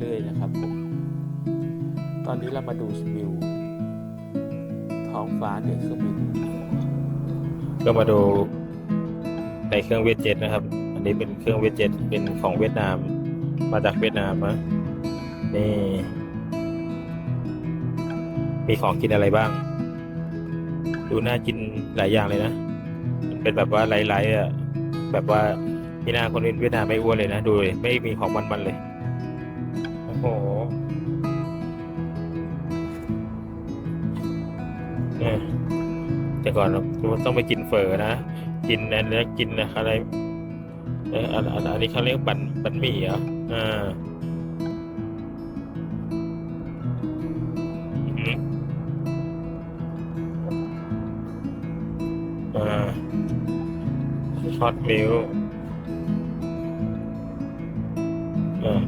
เรื่อย ๆ นะครับผมตอนนี้เรามาดูวิวท้องฟ้าเหนือเครื่องบินก็มาดูในเครื่องเวทเจ็ตนะครับ อันนี้เป็นเครื่องเวทเจ็ตเป็นของเวียดนาม มาจากเวียดนามนะนี่มีของกินอะไรบ้าง ดูน่ากินหลายอย่างเลยนะ มันเป็นแบบว่าไลท์ๆอะแบบว่าพี่น้าคนอื่นเวียดนามไม่อ้วนเลยนะ ดูเลยไม่มีของมันๆเลย หอแต่ก่อนเราต้องไปกินเฟอนะ กินแล้วกินอะไรอันนี้เขาเรียกบันบันหมี่เหรออ่าช็อตมิวอ่า